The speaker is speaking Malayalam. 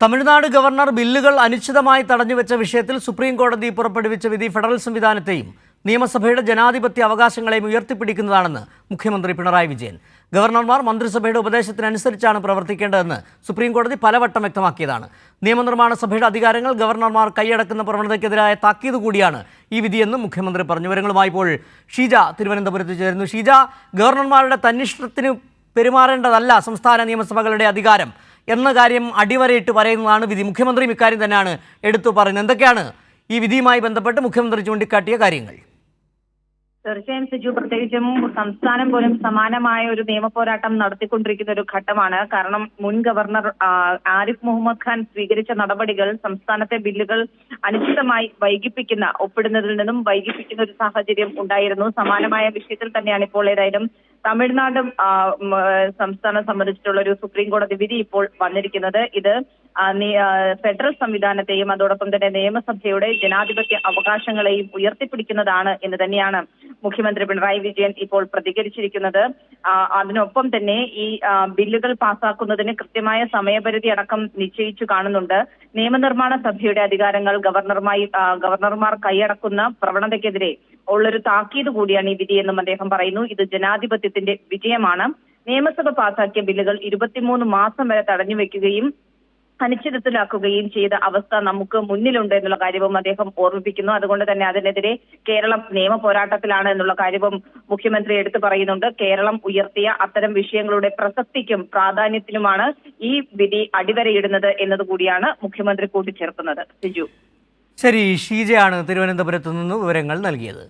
തമിഴ്നാട് ഗവർണർ ബില്ലുകൾ അനിശ്ചിതമായി തടഞ്ഞുവെച്ച വിഷയത്തിൽ സുപ്രീം കോടതി പുറപ്പെടുവിച്ച വിധി ഫെഡറൽ സംവിധാനത്തെയും നിയമസഭയുടെ ജനാധിപത്യ അവകാശങ്ങളെയും ഉയർത്തിപ്പിടിക്കുന്നതാണെന്ന് മുഖ്യമന്ത്രി പിണറായി വിജയൻ. ഗവർണർമാർ മന്ത്രിസഭയുടെ ഉപദേശത്തിനനുസരിച്ചാണ് പ്രവർത്തിക്കേണ്ടതെന്ന് സുപ്രീം കോടതി പലവട്ടം വ്യക്തമാക്കിയതാണ്. നിയമനിർമ്മാണ സഭയുടെ അധികാരങ്ങൾ ഗവർണർമാർ കൈയടക്കുന്ന പ്രവണതയ്ക്കെതിരായ താക്കീത് കൂടിയാണ് ഈ വിധിയെന്നും മുഖ്യമന്ത്രി പറഞ്ഞു. വിവരങ്ങളുമായി ഇപ്പോൾ ഷീജ തിരുവനന്തപുരത്ത് ചേരുന്നു. ഷീജ ഗവർണർമാരുടെ തന്നിഷ്ടത്തിന് പെരുമാറേണ്ടതല്ല സംസ്ഥാന നിയമസഭകളുടെ അധികാരം. എന്ന കാര്യം അടിവരയിട്ട് പറയുന്നതാണ് വിധി. മുഖ്യമന്ത്രിയും ഇക്കാര്യം തന്നെയാണ് എടുത്തു പറയുന്നത്. എന്തൊക്കെയാണ് ഈ വിധിയുമായി ബന്ധപ്പെട്ട് മുഖ്യമന്ത്രി ചൂണ്ടിക്കാട്ടിയ കാര്യങ്ങൾ? തീർച്ചയായും സിജു പ്രത്യേകിച്ചും സംസ്ഥാനം പോലും സമാനമായ ഒരു നിയമപോരാട്ടം നടത്തിക്കൊണ്ടിരിക്കുന്ന ഒരു ഘട്ടമാണ്. കാരണം മുൻ ഗവർണർ ആരിഫ് മുഹമ്മദ് ഖാൻ സ്വീകരിച്ച നടപടികൾ സംസ്ഥാനത്തെ ബില്ലുകൾ അനിശ്ചിതമായി വൈകിപ്പിക്കുന്ന ഒപ്പിടുന്നതിൽ നിന്നും വൈകിപ്പിക്കുന്ന ഒരു സാഹചര്യം ഉണ്ടായിരുന്നു. സമാനമായ വിഷയത്തിൽ തന്നെയാണ് ഇപ്പോൾ ഏതായാലും തമിഴ്നാടും സംസ്ഥാനം സംബന്ധിച്ചിട്ടുള്ള ഒരു സുപ്രീം കോടതി വിധി ഇപ്പോൾ വന്നിരിക്കുന്നത്. ഇത് ഫെഡറൽ സംവിധാനത്തെയും അതോടൊപ്പം തന്നെ നിയമസഭയുടെ ജനാധിപത്യ അവകാശങ്ങളെയും ഉയർത്തിപ്പിടിക്കുന്നതാണ് എന്ന് തന്നെയാണ് മുഖ്യമന്ത്രി പിണറായി വിജയൻ ഇപ്പോൾ പ്രതികരിച്ചിരിക്കുന്നത് അതിനൊപ്പം തന്നെ ഈ ബില്ലുകൾ പാസാക്കുന്നതിന് കൃത്യമായ സമയപരിധി അടക്കം നിശ്ചയിച്ചു കാണുന്നുണ്ട്. നിയമനിർമ്മാണ സഭയുടെ അധികാരങ്ങൾ ഗവർണർമായി ഗവർണർമാർ കൈയടക്കുന്ന പ്രവണതയ്ക്കെതിരെ ഉള്ളൊരു താക്കീത് കൂടിയാണ് ഈ വിധിയെന്നും അദ്ദേഹം പറയുന്നു. ഇത് ജനാധിപത്യത്തിന്റെ വിജയമാണ്. നിയമസഭ പാസാക്കിയ ബില്ലുകൾ ഇരുപത്തിമൂന്ന് മാസം വരെ തടഞ്ഞു വെക്കുകയും അനിശ്ചിതത്തിലാക്കുകയും ചെയ്ത അവസ്ഥ നമുക്ക് മുന്നിലുണ്ട് എന്നുള്ള കാര്യവും അദ്ദേഹം ഓർമ്മിപ്പിക്കുന്നു. അതുകൊണ്ട് തന്നെ അതിനെതിരെ കേരളം നിയമ പോരാട്ടത്തിലാണ് എന്നുള്ള കാര്യവും മുഖ്യമന്ത്രി എടുത്തു പറയുന്നുണ്ട്. കേരളം ഉയർത്തിയ അത്തരം വിഷയങ്ങളുടെ പ്രസക്തിക്കും പ്രാധാന്യത്തിനുമാണ് ഈ വിധി അടിവരയിടുന്നത് എന്നതുകൂടിയാണ് മുഖ്യമന്ത്രി കൂട്ടിച്ചേർക്കുന്നത്. സിജു ശരി ഷീജയാണ് തിരുവനന്തപുരത്ത് നിന്ന് വിവരങ്ങൾ നൽകിയത്.